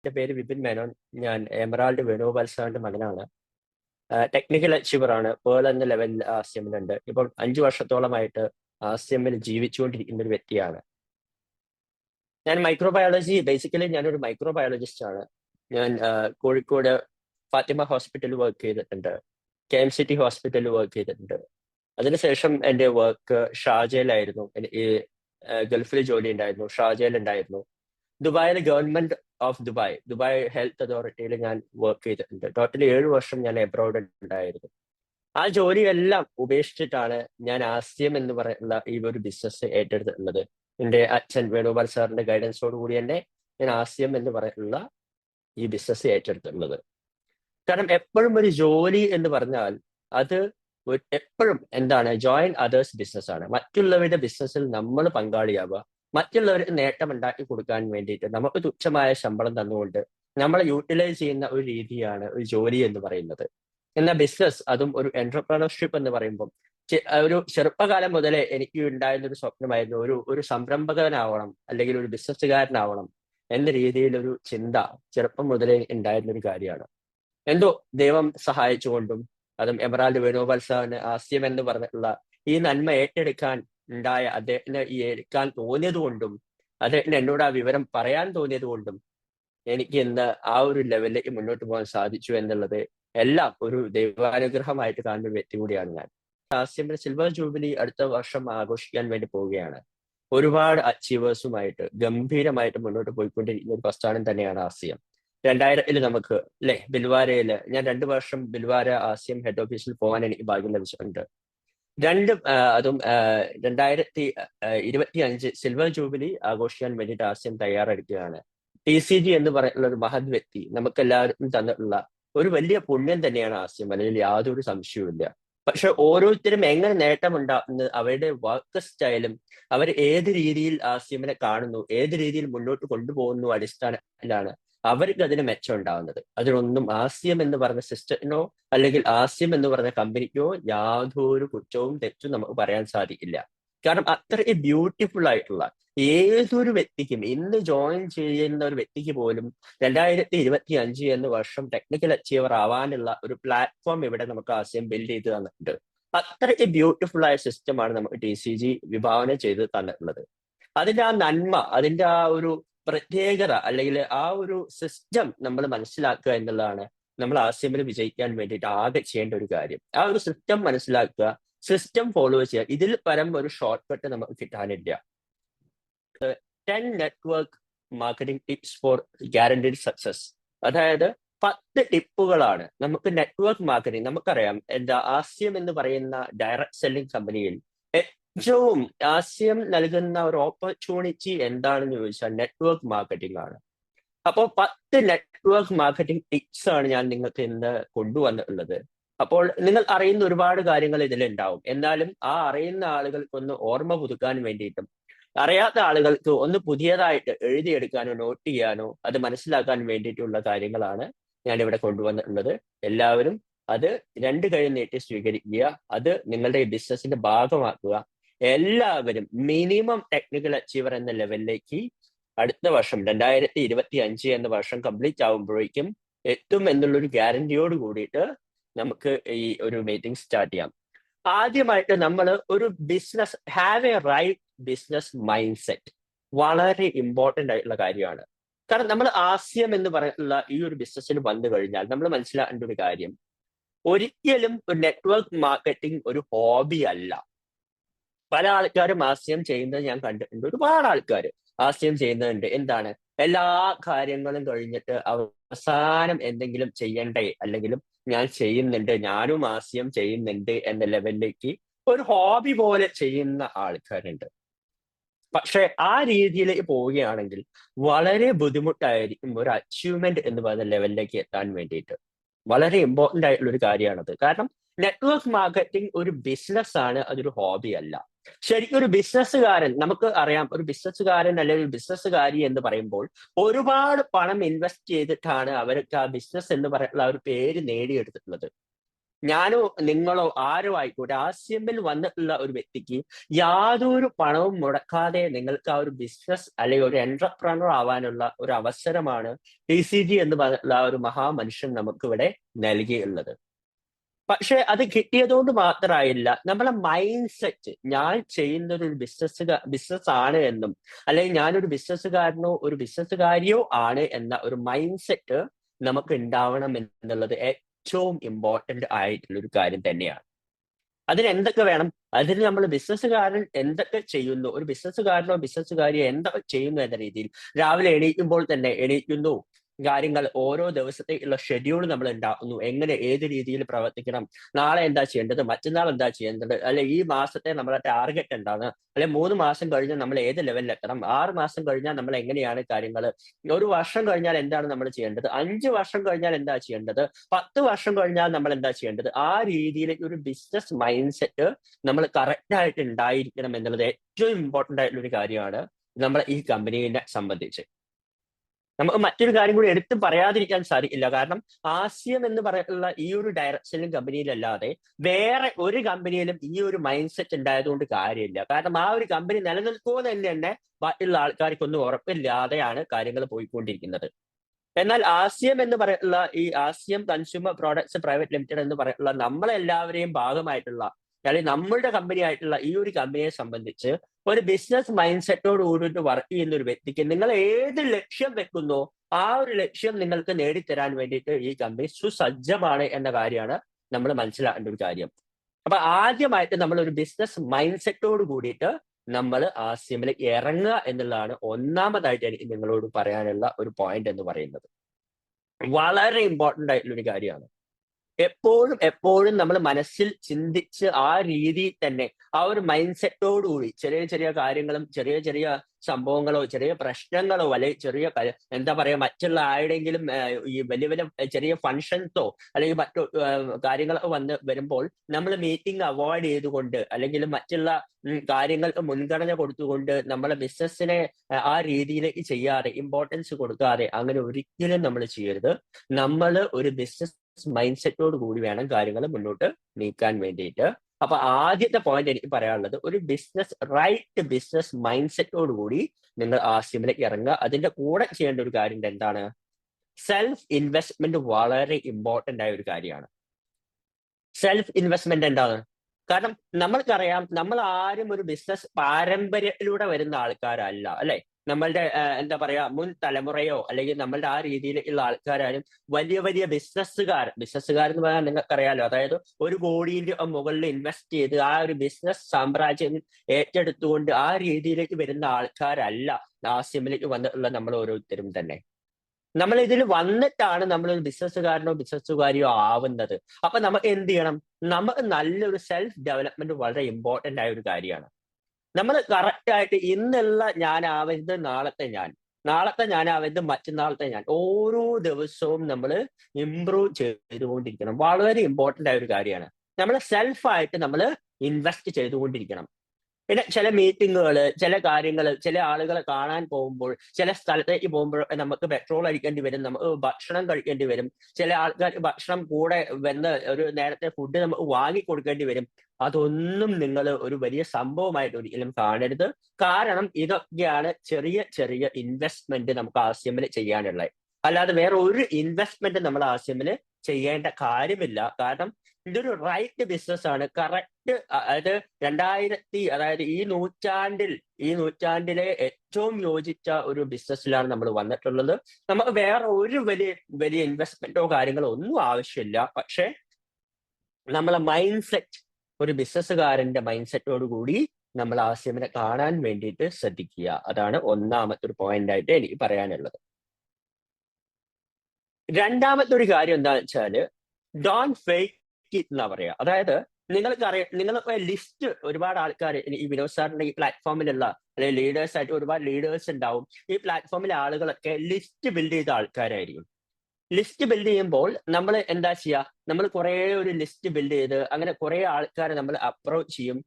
എന്റെ പേര് വിപിൻ മേനോൻ. ഞാൻ എമറാൾഡ് വേണുഗോപാൽ സാറിന്റെ മകനാണ്. ടെക്നിക്കൽ അച്ചീവർ ആണ്. പേൾ എന്ന ലെവലിൽ ആർസിഎമ്മിലുണ്ട്. ഇപ്പോൾ അഞ്ചു വർഷത്തോളമായിട്ട് ആർസിഎമ്മിൽ ജീവിച്ചുകൊണ്ടിരിക്കുന്ന ഒരു വ്യക്തിയാണ്. ഞാൻ മൈക്രോബയോളജി ബേസിക്കലി ഞാനൊരു മൈക്രോബയോളജിസ്റ്റ് ആണ്. ഞാൻ കോഴിക്കോട് ഫാത്തിമ ഹോസ്പിറ്റലിൽ വർക്ക് ചെയ്തിട്ടുണ്ട്. കെ എം സിറ്റി ഹോസ്പിറ്റലിൽ വർക്ക് ചെയ്തിട്ടുണ്ട്. അതിനുശേഷം എന്റെ വർക്ക് ആഹ് ഗൾഫിൽ ജോലി ഉണ്ടായിരുന്നു. ഷാർജയിൽ ഉണ്ടായിരുന്നു. ദുബായിലെ government of Dubai, Dubai health അതോറിറ്റിയിൽ ഞാൻ വർക്ക് ചെയ്തിട്ടുണ്ട്. ടോട്ടലി ഏഴ് വർഷം ഞാൻ എബ്രോഡ് ഉണ്ടായിരുന്നു. ആ ജോലിയെല്ലാം ഉപേക്ഷിച്ചിട്ടാണ് ഞാൻ ആസ്യം എന്ന് പറയുന്ന ഈ ഒരു ബിസിനസ് ഏറ്റെടുത്തിട്ടുള്ളത്. എന്റെ അച്ഛൻ വേണുഗോപാൽ സാറിന്റെ ഗൈഡൻസോട് കൂടി തന്നെ ഞാൻ ആസ്യം എന്ന് പറയുന്ന ഈ ബിസിനസ് ഏറ്റെടുത്തിട്ടുള്ളത്. കാരണം എപ്പോഴും ഒരു ജോലി എന്ന് പറഞ്ഞാൽ അത് എപ്പോഴും എന്താണ് ജോയിൻ അതേഴ്സ് ബിസിനസ് ആണ്. മറ്റുള്ളവരുടെ ബിസിനസ്സിൽ നമ്മൾ പങ്കാളിയാവുക. മറ്റുള്ളവർക്ക് നേട്ടം ഉണ്ടാക്കി കൊടുക്കാൻ വേണ്ടിയിട്ട് നമുക്ക് തുച്ഛമായ ശമ്പളം തന്നുകൊണ്ട് നമ്മൾ യൂട്ടിലൈസ് ചെയ്യുന്ന ഒരു രീതിയാണ് ഒരു ജോലി എന്ന് പറയുന്നത്. എന്നാൽ ബിസിനസ് അതും ഒരു എന്റർപ്രണർഷിപ്പ് എന്ന് പറയുമ്പോൾ ഒരു ചെറുപ്പകാലം മുതലേ എനിക്ക് ഉണ്ടായിരുന്ന ഒരു സ്വപ്നമായിരുന്നു ഒരു ഒരു സംരംഭകനാവണം അല്ലെങ്കിൽ ഒരു ബിസിനസ്സുകാരനാവണം എന്ന രീതിയിലൊരു ചിന്ത ചെറുപ്പം മുതലേ ഉണ്ടായിരുന്ന ഒരു കാര്യമാണ്. എന്തോ ദൈവം സഹായിച്ചുകൊണ്ടും അതും എമറാൾഡ് വേണുഗോപാൽ സാറിന് ആസ്യം എന്ന് പറഞ്ഞിട്ടുള്ള ഈ നന്മ ഏറ്റെടുക്കാൻ ഉണ്ടായ അദ്ദേഹത്തിന് ഈ ഏൽക്കാൻ തോന്നിയത് കൊണ്ടും അദ്ദേഹത്തിന് എന്നോട് ആ വിവരം പറയാൻ തോന്നിയത് കൊണ്ടും എനിക്ക് ഇന്ന് ആ ഒരു ലെവലിലേക്ക് മുന്നോട്ട് പോകാൻ സാധിച്ചു എന്നുള്ളത് എല്ലാം ഒരു ദൈവാനുഗ്രഹമായിട്ട് കാണുന്ന വ്യക്തി കൂടിയാണ് ഞാൻ. ഹാസ്യമിന്റെ സിൽവർ ജൂബിലി അടുത്ത വർഷം ആഘോഷിക്കാൻ വേണ്ടി പോവുകയാണ്. ഒരുപാട് അച്ചീവേഴ്സുമായിട്ട് ഗംഭീരമായിട്ട് മുന്നോട്ട് പോയിക്കൊണ്ടിരിക്കുന്ന ഒരു പ്രസ്ഥാനം തന്നെയാണ് ആസ്യം രണ്ടായിരത്തിൽ നമുക്ക് അല്ലെ ബിൽവാരയിൽ ഞാൻ രണ്ടു വർഷം ബിൽവാര ആസ്യം ഹെഡ് ഓഫീസിൽ പോകാൻ എനിക്ക് ഭാഗ്യം ലഭിച്ചിട്ടുണ്ട്. രണ്ട് അതും രണ്ടായിരത്തി ഇരുപത്തി അഞ്ച് സിൽവർ ജൂബിലി ആഘോഷിക്കാൻ വേണ്ടിയിട്ട് ആശയം തയ്യാറെടുക്കുകയാണ്. ടി സി ജി എന്ന് പറയുന്ന ഒരു മഹത് വ്യക്തി നമുക്കെല്ലാവർക്കും തന്നിട്ടുള്ള ഒരു വലിയ പുണ്യം തന്നെയാണ് ആശയം അല്ലെങ്കിൽ യാതൊരു സംശയവുമില്ല. പക്ഷെ ഓരോരുത്തരും എങ്ങനെ നേട്ടമുണ്ടാകുന്നത് അവരുടെ വർക്ക് സ്റ്റൈലും അവർ ഏത് രീതിയിൽ ആശയമിനെ കാണുന്നു, ഏത് രീതിയിൽ മുന്നോട്ട് കൊണ്ടുപോകുന്നു അടിസ്ഥാനത്തിലാണ് അവർക്ക് അതിന് മെച്ചം ഉണ്ടാവുന്നത്. അതിനൊന്നും ആസ്യം എന്ന് പറഞ്ഞ സിസ്റ്റത്തിനോ അല്ലെങ്കിൽ ആസ്യം എന്ന് പറഞ്ഞ കമ്പനിക്കോ യാതൊരു കുറ്റവും തെറ്റും നമുക്ക് പറയാൻ സാധിക്കില്ല. കാരണം അത്രയും ബ്യൂട്ടിഫുൾ ആയിട്ടുള്ള ഏതൊരു വ്യക്തിക്കും ഇന്ന് ജോയിൻ ചെയ്യുന്ന ഒരു വ്യക്തിക്ക് പോലും 2025 എന്ന വർഷം ടെക്നിക്കൽ അച്ചീവർ ആവാനുള്ള ഒരു പ്ലാറ്റ്ഫോം ഇവിടെ നമുക്ക് ആശയം ബിൽഡ് ചെയ്ത് തന്നിട്ടുണ്ട്. അത്രയ്ക്ക് ബ്യൂട്ടിഫുൾ ആയ സിസ്റ്റമാണ് നമുക്ക് ടി സി ജി വിഭാവന ചെയ്ത് തന്നിട്ടുള്ളത്. അതിന്റെ ആ നന്മ അതിന്റെ ആ ഒരു പ്രത്യേകത അല്ലെങ്കിൽ ആ ഒരു സിസ്റ്റം നമ്മൾ മനസ്സിലാക്കുക എന്നുള്ളതാണ് നമ്മൾ ആശയമിൽ വിജയിക്കാൻ വേണ്ടിയിട്ട് ആകെ ചെയ്യേണ്ട ഒരു കാര്യം. ആ ഒരു സിസ്റ്റം മനസ്സിലാക്കുക, സിസ്റ്റം ഫോളോ ചെയ്യുക. ഇതിൽ പരം ഒരു ഷോർട്ട് കട്ട് നമുക്ക് കിട്ടാനില്ല. Ten network marketing tips for guaranteed success അതായത് 10 ടിപ്പുകളാണ് നമുക്ക് നെറ്റ്വർക്ക് മാർക്കറ്റിംഗ് നമുക്കറിയാം എന്താ ആസ്യം എന്ന് പറയുന്ന ഡയറക്ട് സെല്ലിംഗ് കമ്പനിയിൽ ഏറ്റവും ആശയം നൽകുന്ന ഒരു ഓപ്പർച്യൂണിറ്റി എന്താണെന്ന് ചോദിച്ചാൽ നെറ്റ്വർക്ക് മാർക്കറ്റിംഗ് ആണ്. അപ്പോൾ 10 നെറ്റ്വർക്ക് മാർക്കറ്റിംഗ് ടിപ്സ് ആണ് ഞാൻ നിങ്ങൾക്ക് ഇന്ന് കൊണ്ടുവന്നിട്ടുള്ളത്. അപ്പോൾ നിങ്ങൾ അറിയുന്ന ഒരുപാട് കാര്യങ്ങൾ ഇതിലുണ്ടാവും. എന്നാലും ആ അറിയുന്ന ആളുകൾക്കൊന്ന് ഓർമ്മ പുതുക്കാൻ വേണ്ടിയിട്ടും അറിയാത്ത ആളുകൾക്ക് ഒന്ന് പുതിയതായിട്ട് എഴുതിയെടുക്കാനോ നോട്ട് ചെയ്യാനോ അത് മനസ്സിലാക്കാൻ വേണ്ടിയിട്ടുള്ള കാര്യങ്ങളാണ് ഞാൻ ഇവിടെ കൊണ്ടുവന്നിട്ടുള്ളത്. എല്ലാവരും അത് രണ്ട് കൈ നീട്ടി സ്വീകരിക്കുക. അത് നിങ്ങളുടെ ബിസിനസിന്റെ ഭാഗമാക്കുക. എല്ലാവരും മിനിമം ടെക്നിക്കൽ അച്ചീവർ എന്ന ലെവലിലേക്ക് അടുത്ത വർഷം 2025 എന്ന വർഷം കംപ്ലീറ്റ് ആകുമ്പോഴേക്കും എത്തും എന്നുള്ള ഒരു ഗ്യാരണ്ടിയോട് കൂടിയിട്ട് നമുക്ക് ഈ ഒരു മീറ്റിംഗ് സ്റ്റാർട്ട് ചെയ്യാം. ആദ്യമായിട്ട് നമ്മൾ ഒരു business have a right business mind set വളരെ ഇമ്പോർട്ടന്റ് ആയിട്ടുള്ള കാര്യമാണ്. കാരണം നമ്മൾ ആസ്യം എന്ന് പറയുന്ന ഈ ഒരു ബിസിനസ്സിൽ വന്നു കഴിഞ്ഞാൽ നമ്മൾ മനസ്സിലാക്കേണ്ട ഒരു കാര്യം ഒരിക്കലും ഒരു നെറ്റ്വർക്ക് മാർക്കറ്റിംഗ് ഒരു ഹോബി അല്ല. പല ആൾക്കാരും ആശയം ചെയ്യുന്നത് ഞാൻ കണ്ടിട്ടുണ്ട്. ഒരുപാട് ആൾക്കാർ ആശയം ചെയ്യുന്നുണ്ട്. എന്താണ് എല്ലാ കാര്യങ്ങളും കഴിഞ്ഞിട്ട് അവസാനം എന്തെങ്കിലും ചെയ്യണ്ടേ അല്ലെങ്കിലും ഞാൻ ചെയ്യുന്നുണ്ട് ഞാനും ആശയം ചെയ്യുന്നുണ്ട് എന്ന ലെവലിലേക്ക് ഒരു ഹോബി പോലെ ചെയ്യുന്ന ആൾക്കാരുണ്ട്. പക്ഷെ ആ രീതിയിലേക്ക് പോവുകയാണെങ്കിൽ വളരെ ബുദ്ധിമുട്ടായിരിക്കും ഒരു അച്ചീവ്മെന്റ് എന്ന് പറയുന്ന ലെവലിലേക്ക് എത്താൻ വേണ്ടിയിട്ട്. വളരെ ഇമ്പോർട്ടന്റ് ആയിട്ടുള്ള ഒരു കാര്യമാണത്. കാരണം നെറ്റ്വർക്ക് മാർക്കറ്റിംഗ് ഒരു ബിസിനസ് ആണ് അതൊരു ഹോബി അല്ല. ശരിക്കും ഒരു ബിസിനസ്സുകാരൻ നമുക്ക് അറിയാം ഒരു ബിസിനസ്സുകാരൻ അല്ലെങ്കിൽ ഒരു ബിസിനസ്സുകാരി എന്ന് പറയുമ്പോൾ ഒരുപാട് പണം ഇൻവെസ്റ്റ് ചെയ്തിട്ടാണ് അവർക്ക് ആ ബിസിനസ് എന്ന് പറയുന്ന ആ ഒരു പേര് നേടിയെടുത്തിട്ടുള്ളത്. ഞാനോ നിങ്ങളോ ആരോ ആയിക്കോട്ടെ ആസ്യമിൽ വന്നിട്ടുള്ള ഒരു വ്യക്തിക്ക് യാതൊരു പണവും മുടക്കാതെ നിങ്ങൾക്ക് ആ ഒരു ബിസിനസ് അല്ലെങ്കിൽ ഒരു എന്റർപ്രണർ ആവാനുള്ള ഒരു അവസരമാണ് ടി സി ജി എന്ന് പറഞ്ഞിട്ടുള്ള ആ ഒരു മഹാമനുഷ്യൻ നമുക്കിവിടെ നൽകിയുള്ളത് പക്ഷെ അത് കിട്ടിയതുകൊണ്ട് മാത്രമായില്ല. നമ്മളെ മൈൻഡ് സെറ്റ് ഞാൻ ചെയ്യുന്ന ഒരു ബിസിനസ് ബിസിനസ് ആണ് എന്നും അല്ലെങ്കിൽ ഞാനൊരു ബിസിനസ്സുകാരനോ ഒരു ബിസിനസ്സുകാരിയോ ആണ് എന്ന ഒരു മൈൻഡ് സെറ്റ് നമുക്ക് ഉണ്ടാവണം എന്നുള്ളത് ഏറ്റവും ഇമ്പോർട്ടന്റ് ആയിട്ടുള്ള ഒരു കാര്യം തന്നെയാണ്. അതിന് എന്തൊക്കെ വേണം? അതിന് നമ്മൾ ബിസിനസ്സുകാരൻ എന്തൊക്കെ ചെയ്യുന്നു? ഒരു ബിസിനസ്സുകാരനോ ബിസിനസ്സുകാരിയോ എന്തൊക്കെ ചെയ്യുന്നു എന്ന രീതിയിൽ രാവിലെ എണീക്കുമ്പോൾ തന്നെ എണീക്കുന്നു. കാര്യങ്ങൾ ഓരോ ദിവസത്തേക്കുള്ള ഷെഡ്യൂൾ നമ്മൾ ഉണ്ടാക്കുന്നു. എങ്ങനെ ഏത് രീതിയിൽ പ്രവർത്തിക്കണം നാളെ എന്താ ചെയ്യേണ്ടത് മറ്റന്നാൾ എന്താ ചെയ്യേണ്ടത് അല്ലെ ഈ മാസത്തെ നമ്മളെ ടാർഗറ്റ് എന്താണ് അല്ലെ മൂന്ന് മാസം കഴിഞ്ഞാൽ നമ്മൾ ഏത് ലെവലിൽ എത്തണം ആറ് മാസം കഴിഞ്ഞാൽ നമ്മൾ എങ്ങനെയാണ് കാര്യങ്ങൾ ഒരു വർഷം കഴിഞ്ഞാൽ എന്താണ് നമ്മൾ ചെയ്യേണ്ടത് അഞ്ച് വർഷം കഴിഞ്ഞാൽ എന്താ ചെയ്യേണ്ടത് പത്ത് വർഷം കഴിഞ്ഞാൽ നമ്മൾ എന്താ ചെയ്യേണ്ടത് ആ രീതിയിൽ ഒരു ബിസിനസ് മൈൻഡ് സെറ്റ് നമ്മൾ കറക്റ്റ് ആയിട്ട് ഉണ്ടായിരിക്കണം എന്നുള്ളത് ഏറ്റവും ഇമ്പോർട്ടന്റ് ആയിട്ടുള്ള ഒരു കാര്യമാണ് നമ്മളെ ഈ കമ്പനീനെ സംബന്ധിച്ച്. നമുക്ക് മറ്റൊരു കാര്യം കൂടി എടുത്തു പറയാതിരിക്കാൻ സാധിക്കില്ല. കാരണം ആസ്യം എന്ന് പറയുന്ന ഈ ഒരു ഡയറക്ഷനിലും കമ്പനിയിലല്ലാതെ വേറെ ഒരു കമ്പനിയിലും ഈ ഒരു മൈൻഡ് സെറ്റ് ഉണ്ടായതുകൊണ്ട് കാര്യമില്ല. കാരണം ആ ഒരു കമ്പനി നിലനിൽക്കുമെന്ന് തന്നെ ബാക്കിയുള്ള ആൾക്കാർക്കൊന്നും ഉറപ്പില്ലാതെയാണ് കാര്യങ്ങൾ പോയിക്കൊണ്ടിരിക്കുന്നത്. എന്നാൽ ആസ്യം എന്ന് പറയുന്ന ഈ ആസ്യം കൺസ്യൂമർ പ്രോഡക്ട്സ് പ്രൈവറ്റ് ലിമിറ്റഡ് എന്ന് പറയുന്ന നമ്മളെല്ലാവരെയും ഭാഗമായിട്ടുള്ള അല്ലെങ്കിൽ നമ്മളുടെ കമ്പനി ആയിട്ടുള്ള ഈ ഒരു കമ്പനിയെ സംബന്ധിച്ച് ഒരു ബിസിനസ് മൈൻഡ് സെറ്റോട് കൂടിയിട്ട് വർക്ക് ചെയ്യുന്ന ഒരു വ്യക്തിക്ക് നിങ്ങൾ ഏത് ലക്ഷ്യം വെക്കുന്നോ ആ ഒരു ലക്ഷ്യം നിങ്ങൾക്ക് നേടിത്തരാൻ വേണ്ടിയിട്ട് ഈ കമ്പനി സുസജ്ജമാണ് എന്ന കാര്യമാണ് നമ്മൾ മനസ്സിലാക്കേണ്ട ഒരു കാര്യം. അപ്പൊ ആദ്യമായിട്ട് നമ്മൾ ഒരു ബിസിനസ് മൈൻഡ് സെറ്റോട് കൂടിയിട്ട് നമ്മൾ ആ സിമിൽ ഇറങ്ങുക എന്നുള്ളതാണ് ഒന്നാമതായിട്ട് എനിക്ക് നിങ്ങളോട് പറയാനുള്ള ഒരു പോയിന്റ് എന്ന് പറയുന്നത്. വളരെ ഇമ്പോർട്ടന്റ് ആയിട്ടുള്ള ഒരു കാര്യമാണ്. എപ്പോഴും എപ്പോഴും നമ്മൾ മനസ്സിൽ ചിന്തിച്ച് ആ രീതിയിൽ തന്നെ ആ ഒരു മൈൻഡ് സെറ്റോടുകൂടി ചെറിയ ചെറിയ കാര്യങ്ങളും ചെറിയ ചെറിയ സംഭവങ്ങളോ ചെറിയ പ്രശ്നങ്ങളോ അല്ലെങ്കിൽ ചെറിയ എന്താ പറയാ മറ്റുള്ള ആരുടെങ്കിലും ഈ വലിയ വലിയ ചെറിയ ഫങ്ഷൻസോ അല്ലെങ്കിൽ മറ്റു കാര്യങ്ങളൊക്കെ വന്ന് വരുമ്പോൾ നമ്മൾ മീറ്റിംഗ് അവോയ്ഡ് ചെയ്തുകൊണ്ട് അല്ലെങ്കിൽ മറ്റുള്ള കാര്യങ്ങൾക്ക് മുൻഗണന കൊടുത്തുകൊണ്ട് നമ്മളെ ബിസിനസ്സിനെ ആ രീതിയിലേക്ക് ചെയ്യാതെ ഇമ്പോർട്ടൻസ് കൊടുക്കാതെ അങ്ങനെ ഒരിക്കലും നമ്മൾ ചെയ്യരുത്. നമ്മൾ ഒരു ബിസിനസ് മൈൻഡ് സെറ്റോട് കൂടി വേണം കാര്യങ്ങൾ മുന്നോട്ട് നീക്കാൻ വേണ്ടിയിട്ട്. അപ്പൊ ആദ്യത്തെ പോയിന്റ് എനിക്ക് പറയാനുള്ളത് ഒരു ബിസിനസ് റൈറ്റ് ബിസിനസ് മൈൻഡ് സെറ്റോട് കൂടി നിങ്ങൾ ആ സിമിലേക്ക് ഇറങ്ങുക. അതിന്റെ കൂടെ ചെയ്യേണ്ട ഒരു കാര്യം എന്താണ്? സെൽഫ് ഇൻവെസ്റ്റ്മെന്റ് വളരെ ഇമ്പോർട്ടന്റ് ആയ ഒരു കാര്യമാണ്. സെൽഫ് ഇൻവെസ്റ്റ്മെന്റ് എന്താണ്? കാരണം നമ്മൾക്കറിയാം നമ്മൾ ആരും ഒരു ബിസിനസ് പാരമ്പര്യത്തിലൂടെ വരുന്ന ആൾക്കാരല്ല അല്ലെ? നമ്മളുടെ എന്താ പറയാ മുൻ തലമുറയോ അല്ലെങ്കിൽ നമ്മളുടെ ആ രീതിയിലുള്ള ആൾക്കാരായാലും വലിയ വലിയ ബിസിനസ്സുകാർ ബിസിനസ്സുകാർ എന്ന് പറഞ്ഞാൽ നിങ്ങൾക്കറിയാലോ അതായത് ഒരു കോടിയുടെ മുകളിൽ ഇൻവെസ്റ്റ് ചെയ്ത് ആ ഒരു ബിസിനസ് സാമ്രാജ്യം ഏറ്റെടുത്തുകൊണ്ട് ആ രീതിയിലേക്ക് വരുന്ന ആൾക്കാരല്ല ആസ്യമിലേക്ക് വന്നിട്ടുള്ള നമ്മൾ ഓരോരുത്തരും തന്നെ. നമ്മൾ ഇതിൽ വന്നിട്ടാണ് നമ്മൾ ഒരു ബിസിനസ്സുകാരനോ ബിസിനസ്സുകാരിയോ ആവുന്നത്. അപ്പൊ നമുക്ക് എന്ത് ചെയ്യണം? നമുക്ക് നല്ലൊരു സെൽഫ് ഡെവലപ്മെന്റ് വളരെ ഇമ്പോർട്ടന്റ് ആയ ഒരു കാര്യമാണ്. നമ്മൾ കറക്റ്റ് ആയിട്ട് ഇന്നുള്ള ഞാനാവരുത് നാളത്തെ ഞാൻ. നാളത്തെ ഞാനാവരുത് മറ്റന്നാളത്തെ ഞാൻ. ഓരോ ദിവസവും നമ്മൾ ഇംപ്രൂവ് ചെയ്തുകൊണ്ടിരിക്കണം. വളരെ ഇമ്പോർട്ടന്റ് ആയ ഒരു കാര്യമാണ് നമ്മൾ സെൽഫായിട്ട് നമ്മൾ ഇൻവെസ്റ്റ് ചെയ്തുകൊണ്ടിരിക്കണം. പിന്നെ ചില മീറ്റിങ്ങുകൾ ചില കാര്യങ്ങൾ ചില ആളുകളെ കാണാൻ പോകുമ്പോൾ ചില സ്ഥലത്തേക്ക് പോകുമ്പോൾ നമുക്ക് പെട്രോൾ അടിക്കേണ്ടി വരും നമുക്ക് ഭക്ഷണം കഴിക്കേണ്ടി വരും. ചില ആൾക്കാർ ഭക്ഷണം കൂടെ വന്ന് ഒരു നേരത്തെ ഫുഡ് നമുക്ക് വാങ്ങി കൊടുക്കേണ്ടി വരും. അതൊന്നും നിങ്ങൾ ഒരു വലിയ സംഭവമായിട്ട് ഒരിക്കലും കാണരുത്. കാരണം ഇതൊക്കെയാണ് ചെറിയ ചെറിയ ഇൻവെസ്റ്റ്മെന്റ് നമുക്ക് ആസ്യമിൽ ചെയ്യാനുള്ളത് അല്ലാതെ വേറെ ഒരു ഇൻവെസ്റ്റ്മെന്റ് നമ്മൾ ആസ്യമിൽ ചെയ്യേണ്ട കാര്യമില്ല. കാരണം ഇതൊരു റൈറ്റ് ബിസിനസ് ആണ്. കറക്റ്റ് അതായത് രണ്ടായിരത്തി അതായത് ഈ നൂറ്റാണ്ടിൽ ഈ നൂറ്റാണ്ടിലെ ഏറ്റവും യോജിച്ച ഒരു ബിസിനസ്സിലാണ് നമ്മൾ വന്നിട്ടുള്ളത്. നമുക്ക് വേറെ ഒരു വലിയ വലിയ ഇൻവെസ്റ്റ്മെന്റോ കാര്യങ്ങളോ ഒന്നും ആവശ്യമില്ല. പക്ഷെ നമ്മളെ മൈൻഡ് സെറ്റ് ഒരു ബിസിനസ്സുകാരന്റെ മൈൻഡ് സെറ്റോട് കൂടി നമ്മൾ ആസ്യമിനെ കാണാൻ വേണ്ടിയിട്ട് ശ്രദ്ധിക്കുക. അതാണ് ഒന്നാമത്തെ ഒരു പോയിന്റ് ആയിട്ട് എനിക്ക് പറയാനുള്ളത്. രണ്ടാമത്തെ ഒരു കാര്യം എന്താണെന്ന് വെച്ചാൽ ഡോൺ ഫേക്ക് എന്നാ പറയാ അതായത് നിങ്ങൾക്ക് അറിയാം നിങ്ങൾ ലിസ്റ്റ് ഒരുപാട് ആൾക്കാർ ഈ വിനോദ് സാറിന്റെ ഈ പ്ലാറ്റ്ഫോമിലുള്ള അല്ലെങ്കിൽ ലീഡേഴ്സ് ആയിട്ട് ഒരുപാട് ലീഡേഴ്സ് ഉണ്ടാവും. ഈ പ്ലാറ്റ്ഫോമിലെ ആളുകളൊക്കെ ലിസ്റ്റ് ബിൽഡ് ചെയ്ത ആൾക്കാരായിരിക്കും. ലിസ്റ്റ് ബിൽഡ് ചെയ്യുമ്പോൾ നമ്മൾ എന്താ ചെയ്യുക നമ്മൾ കുറേ ഒരു ലിസ്റ്റ് ബിൽഡ് ചെയ്ത് അങ്ങനെ കുറേ ആൾക്കാരെ നമ്മൾ അപ്രോച്ച് ചെയ്യും.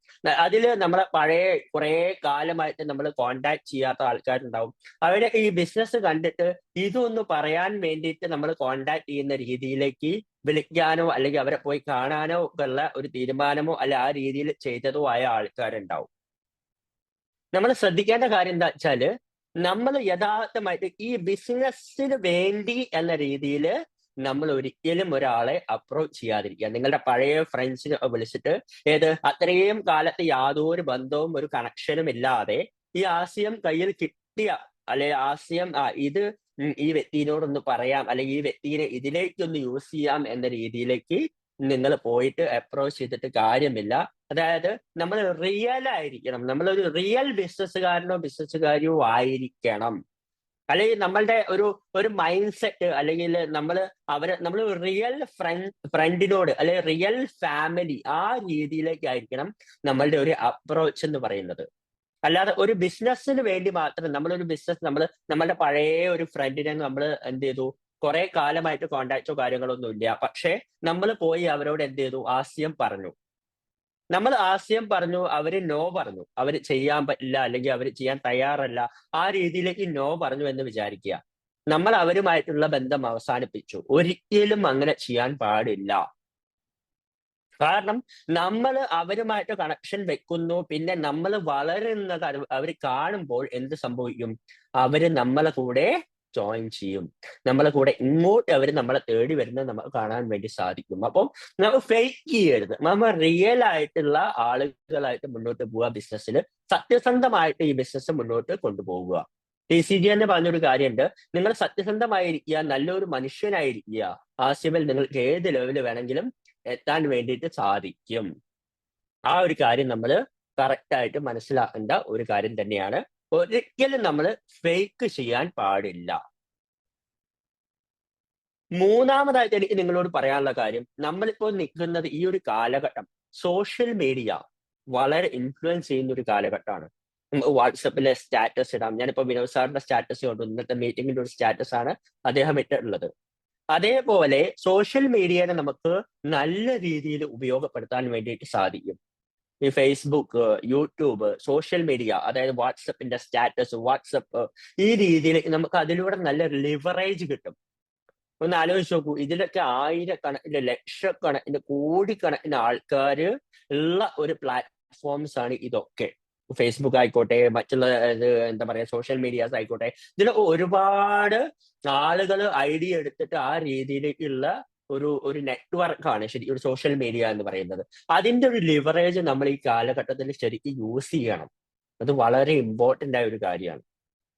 അതിൽ നമ്മളെ പഴയ കുറേ കാലമായിട്ട് നമ്മൾ കോണ്ടാക്ട് ചെയ്യാത്ത ആൾക്കാരുണ്ടാവും. അവരെ ഈ ബിസിനസ് കണ്ടിട്ട് ഇതൊന്ന് പറയാൻ വേണ്ടിയിട്ട് നമ്മൾ കോണ്ടാക്ട് ചെയ്യുന്ന രീതിയിലേക്ക് വിളിക്കാനോ അല്ലെങ്കിൽ അവരെ പോയി കാണാനോ ഉള്ള ഒരു തീരുമാനമോ അല്ല ആ രീതിയിൽ ചെയ്തതോ ആയ ആൾക്കാരുണ്ടാവും. നമ്മൾ ശ്രദ്ധിക്കേണ്ട കാര്യം എന്താ വെച്ചാൽ നമ്മൾ യഥാർത്ഥമായിട്ട് ഈ ബിസിനസ്സിന് വേണ്ടി എന്ന രീതിയിൽ നമ്മൾ ഒരിക്കലും ഒരാളെ അപ്രോച്ച് ചെയ്യാതിരിക്കുക. നിങ്ങളുടെ പഴയ ഫ്രണ്ട്സിനെ വിളിച്ചിട്ട് ഏത് അത്രയും കാലത്ത് യാതൊരു ബന്ധവും ഒരു കണക്ഷനും ഇല്ലാതെ ഈ ആശയം കയ്യിൽ കിട്ടിയ അല്ലെ ആശയം ആ ഇത് ഈ വ്യക്തിനോടൊന്ന് പറയാം അല്ലെങ്കിൽ ഈ വ്യക്തിനെ ഇതിലേക്കൊന്ന് യൂസ് ചെയ്യാം എന്ന രീതിയിലേക്ക് നിങ്ങൾ പോയിട്ട് അപ്രോച്ച് ചെയ്തിട്ട് കാര്യമില്ല. അതായത് നമ്മൾ റിയൽ ആയിരിക്കണം. നമ്മളൊരു റിയൽ ബിസിനസ്സുകാരനോ ബിസിനസ്സുകാരിയോ ആയിരിക്കണം. അല്ലെങ്കിൽ നമ്മളുടെ ഒരു ഒരു മൈൻഡ് സെറ്റ് അല്ലെങ്കിൽ നമ്മൾ അവരെ നമ്മൾ റിയൽ ഫ്രണ്ട് ഫ്രണ്ടിനോട് അല്ലെങ്കിൽ റിയൽ ഫാമിലി ആ രീതിയിലേക്കായിരിക്കണം നമ്മളുടെ ഒരു അപ്രോച്ച് എന്ന് പറയുന്നത്. അല്ലാതെ ഒരു ബിസിനസ്സിന് വേണ്ടി മാത്രം നമ്മളൊരു ബിസിനസ് നമ്മൾ നമ്മളുടെ പഴയ ഒരു ഫ്രണ്ടിനെ നമ്മൾ എന്ത് ചെയ്തു? കുറെ കാലമായിട്ട് കോണ്ടാക്റ്റോ കാര്യങ്ങളൊന്നും ഇല്ല. പക്ഷേ നമ്മൾ പോയി അവരോട് എന്ത് ചെയ്തു? ആശയം പറഞ്ഞു. നമ്മൾ ആശയം പറഞ്ഞു അവർ നോ പറഞ്ഞു. അവർ ചെയ്യാൻ പറ്റില്ല അല്ലെങ്കിൽ അവർ ചെയ്യാൻ തയ്യാറല്ല ആ രീതിയിലേക്ക് നോ പറഞ്ഞു എന്ന് വിചാരിക്കുക. നമ്മൾ അവരുമായിട്ടുള്ള ബന്ധം അവസാനിപ്പിച്ചു. ഒരിക്കലും അങ്ങനെ ചെയ്യാൻ പാടില്ല. കാരണം നമ്മൾ അവരുമായിട്ട് കണക്ഷൻ വെക്കുന്നു. പിന്നെ നമ്മൾ വളരുന്നത് അവർ കാണുമ്പോൾ എന്ത് സംഭവിക്കും? അവർ നമ്മളെ കൂടെ ജോയിൻ ചെയ്യും. നമ്മളെ കൂടെ ഇങ്ങോട്ട് അവർ നമ്മളെ തേടി വരുന്നത് നമുക്ക് കാണാൻ വേണ്ടി സാധിക്കും. അപ്പം നമ്മൾ ഫേക്ക് ചെയ്യരുത്. നമ്മൾ റിയൽ ആയിട്ടുള്ള ആളുകളായിട്ട് മുന്നോട്ട് പോവുക ബിസിനസ്സിൽ സത്യസന്ധമായിട്ട് ഈ ബിസിനസ് മുന്നോട്ട് കൊണ്ടുപോവുക. ടി സി ജി എന്ന് പറഞ്ഞൊരു കാര്യമുണ്ട്. നിങ്ങൾ സത്യസന്ധമായിരിക്കുക നല്ലൊരു മനുഷ്യനായിരിക്കുക. ആശയമിൽ നിങ്ങൾക്ക് ഏത് ലെവലിൽ വേണമെങ്കിലും എത്താൻ വേണ്ടിയിട്ട് സാധിക്കും. ആ ഒരു കാര്യം നമ്മൾ കറക്റ്റായിട്ട് മനസ്സിലാക്കേണ്ട ഒരു കാര്യം തന്നെയാണ് ഒരിക്കലും നമ്മൾ ഫേക്ക് ചെയ്യാൻ പാടില്ല. മൂന്നാമതായിട്ട് എനിക്ക് നിങ്ങളോട് പറയാനുള്ള കാര്യം നമ്മളിപ്പോൾ നിൽക്കുന്നത് ഈ ഒരു കാലഘട്ടം സോഷ്യൽ മീഡിയ വളരെ ഇൻഫ്ലുവൻസ് ചെയ്യുന്ന ഒരു കാലഘട്ടമാണ്. വാട്സപ്പിലെ സ്റ്റാറ്റസ് ഇടാം. ഞാനിപ്പോൾ വിനോദ് സാറിന്റെ സ്റ്റാറ്റസ് കണ്ടു. ഇന്നത്തെ മീറ്റിംഗിന്റെ ഒരു സ്റ്റാറ്റസ് ആണ് അദ്ദേഹം ഇട്ടിട്ടുള്ളത്. അതേപോലെ സോഷ്യൽ മീഡിയനെ നമുക്ക് നല്ല രീതിയിൽ ഉപയോഗപ്പെടുത്താൻ വേണ്ടിയിട്ട് സാധിക്കും. ഈ ഫേസ്ബുക്ക് യൂട്യൂബ് സോഷ്യൽ മീഡിയ അതായത് വാട്സപ്പിന്റെ സ്റ്റാറ്റസ് വാട്സപ്പ് ഈ രീതിയിൽ നമുക്ക് അതിലൂടെ നല്ല ലിവറേജ് കിട്ടും. ഒന്ന് ആലോചിച്ച് നോക്കൂ ഇതിലൊക്കെ ആയിരക്കണക്കിന് ലക്ഷക്കണക്കിന് കോടിക്കണക്കിന് ആൾക്കാർ ഉള്ള ഒരു പ്ലാറ്റ്ഫോംസ് ആണ് ഇതൊക്കെ. ഫേസ്ബുക്ക് ആയിക്കോട്ടെ മറ്റുള്ള എന്താ പറയാ സോഷ്യൽ മീഡിയാസ് ആയിക്കോട്ടെ ഇതിൽ ഒരുപാട് ആളുകൾ ഐഡിയ എടുത്തിട്ട് ആ രീതിയിലേക്കുള്ള ഒരു ഒരു നെറ്റ്വർക്കാണ് ശരി ഒരു സോഷ്യൽ മീഡിയ എന്ന് പറയുന്നത്. അതിന്റെ ഒരു ലിവറേജ് നമ്മൾ ഈ കാലഘട്ടത്തിൽ ശരിക്കും യൂസ് ചെയ്യണം. അത് വളരെ ഇമ്പോർട്ടന്റ് ആയ ഒരു കാര്യമാണ്.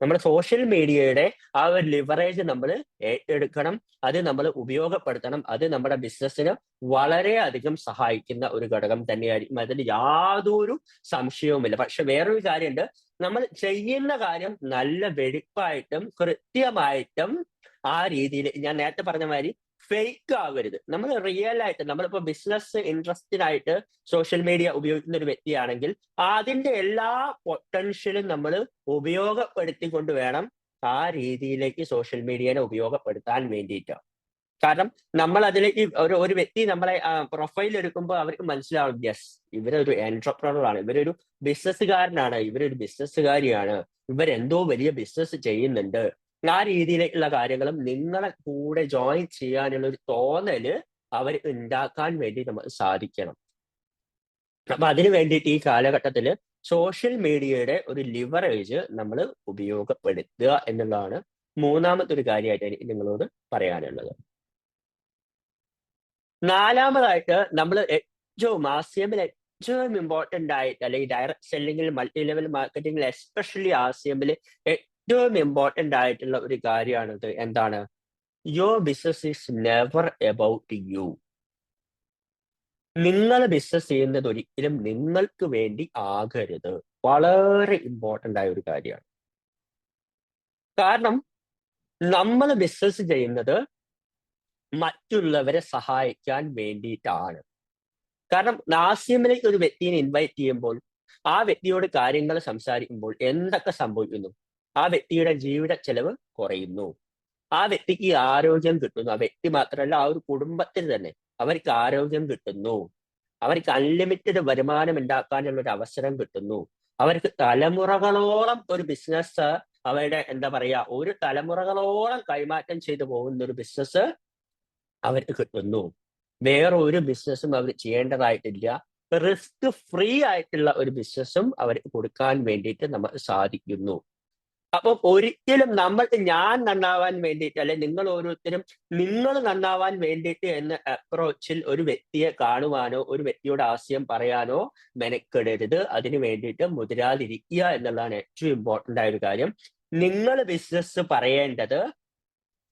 നമ്മുടെ സോഷ്യൽ മീഡിയയുടെ ആ ഒരു ലിവറേജ് നമ്മൾ എടുക്കണം അത് നമ്മൾ ഉപയോഗപ്പെടുത്തണം അത് നമ്മുടെ ബിസിനസ്സിന് വളരെയധികം സഹായിക്കുന്ന ഒരു ഘടകം തന്നെയായിരിക്കും. അതിൽ യാതൊരു സംശയവുമില്ല. പക്ഷെ വേറൊരു കാര്യമുണ്ട്. നമ്മൾ ചെയ്യുന്ന കാര്യം നല്ല വെടിപ്പായിട്ടും കൃത്യമായിട്ടും ആ രീതിയിൽ ഞാൻ നേരത്തെ പറഞ്ഞ മാതിരി ഫേക്ക് ആവരുത്. നമ്മൾ റിയൽ ആയിട്ട് നമ്മളിപ്പോ ബിസിനസ് ഇൻട്രസ്റ്റഡ് ആയിട്ട് സോഷ്യൽ മീഡിയ ഉപയോഗിക്കുന്ന ഒരു വ്യക്തിയാണെങ്കിൽ അതിന്റെ എല്ലാ പൊട്ടൻഷ്യലും നമ്മൾ ഉപയോഗപ്പെടുത്തിക്കൊണ്ട് വേണം ആ രീതിയിലേക്ക് സോഷ്യൽ മീഡിയനെ ഉപയോഗപ്പെടുത്താൻ വേണ്ടിയിട്ട്. കാരണം നമ്മൾ അതിലേക്ക് ഒരു ഒരു വ്യക്തി നമ്മളെ പ്രൊഫൈൽ എടുക്കുമ്പോൾ അവർക്ക് മനസ്സിലാവും യെസ് ഇവരൊരു എന്റർപ്രണർ ഇവരൊരു ബിസിനസ്സുകാരനാണ് ഇവരൊരു ബിസിനസ്സുകാരിയാണ് ഇവരെന്തോ വലിയ ബിസിനസ് ചെയ്യുന്നുണ്ട്. ആ രീതിയിലുള്ള കാര്യങ്ങളും നിങ്ങളെ കൂടെ ജോയിൻ ചെയ്യാനുള്ള ഒരു തോന്നൽ അവർ ഉണ്ടാക്കാൻ വേണ്ടി നമുക്ക് സാധിക്കണം. അപ്പൊ അതിനു വേണ്ടിയിട്ട് ഈ കാലഘട്ടത്തിൽ സോഷ്യൽ മീഡിയയുടെ ഒരു ലിവറേജ് നമ്മൾ ഉപയോഗപ്പെടുത്തുക എന്നുള്ളതാണ് മൂന്നാമത്തെ ഒരു കാര്യമായിട്ട് എനിക്ക് നിങ്ങളോട് പറയാനുള്ളത്. നാലാമതായിട്ട് നമ്മൾ ഏറ്റവും ആസിയമിൽ ഏറ്റവും ഇമ്പോർട്ടന്റ് ആയിട്ട് അല്ലെങ്കിൽ ഡയറക്റ്റ് സെല്ലിങ്ങിൽ മൾട്ടി ലെവൽ മാർക്കറ്റിംഗിൽ എസ്പെഷ്യലി ആസിയമിൽ ഏറ്റവും ഇമ്പോർട്ടന്റ് ആയിട്ടുള്ള ഒരു കാര്യമാണിത് എന്താണ്? Your business is never about you നിങ്ങൾ ബിസിനസ് ചെയ്യുന്നത് ഒരിക്കലും നിങ്ങൾക്ക് വേണ്ടി ആകരുത്. വളരെ ഇമ്പോർട്ടന്റ് ആയ ഒരു കാര്യമാണ്. കാരണം നമ്മൾ ബിസിനസ് ചെയ്യുന്നത് മറ്റുള്ളവരെ സഹായിക്കാൻ വേണ്ടിയിട്ടാണ്. കാരണം നാസ്യമിലേക്ക് ഒരു വ്യക്തിയെ ഇൻവൈറ്റ് ചെയ്യുമ്പോൾ ആ വ്യക്തിയോട് കാര്യങ്ങൾ സംസാരിക്കുമ്പോൾ എന്തൊക്കെ സംഭവിക്കുന്നു? ആ വ്യക്തിയുടെ ജീവിത ചെലവ് കുറയുന്നു. ആ വ്യക്തിക്ക് ആരോഗ്യം കിട്ടുന്നു. ആ വ്യക്തി മാത്രമല്ല ആ ഒരു കുടുംബത്തിന് തന്നെ അവർക്ക് ആരോഗ്യം കിട്ടുന്നു. അവർക്ക് അൺലിമിറ്റഡ് വരുമാനം ഉണ്ടാക്കാനുള്ള ഒരു അവസരം കിട്ടുന്നു. അവർക്ക് തലമുറകളോളം ഒരു ബിസിനസ് അവരുടെ എന്താ പറയാ ഒരു തലമുറകളോളം കൈമാറ്റം ചെയ്തു പോകുന്ന ഒരു ബിസിനസ് അവർക്ക് കിട്ടുന്നു. വേറെ ഒരു ബിസിനസ്സും അവർ ചെയ്യേണ്ടതായിട്ടില്ല. റിസ്ക് ഫ്രീ ആയിട്ടുള്ള ഒരു ബിസിനസ്സും അവർക്ക് കൊടുക്കാൻ വേണ്ടിയിട്ട് നമുക്ക് സാധിക്കുന്നു. അപ്പൊ ഒരിക്കലും നമ്മൾ ഞാൻ നന്നാവാൻ വേണ്ടിയിട്ട് അല്ലെ നിങ്ങൾ ഓരോരുത്തരും നിങ്ങൾ നന്നാവാൻ വേണ്ടിയിട്ട് എന്ന അപ്രോച്ചിൽ ഒരു വ്യക്തിയെ കാണുവാനോ ഒരു വ്യക്തിയോട് ആശയം പറയാനോ മെനക്കെടരുത്. അതിനു വേണ്ടിയിട്ട് മുതിരാതിരിക്കുക എന്നുള്ളതാണ് ഏറ്റവും ഇമ്പോർട്ടന്റ് ആയ ഒരു കാര്യം. നിങ്ങൾ ബിസിനസ് പറയേണ്ടത്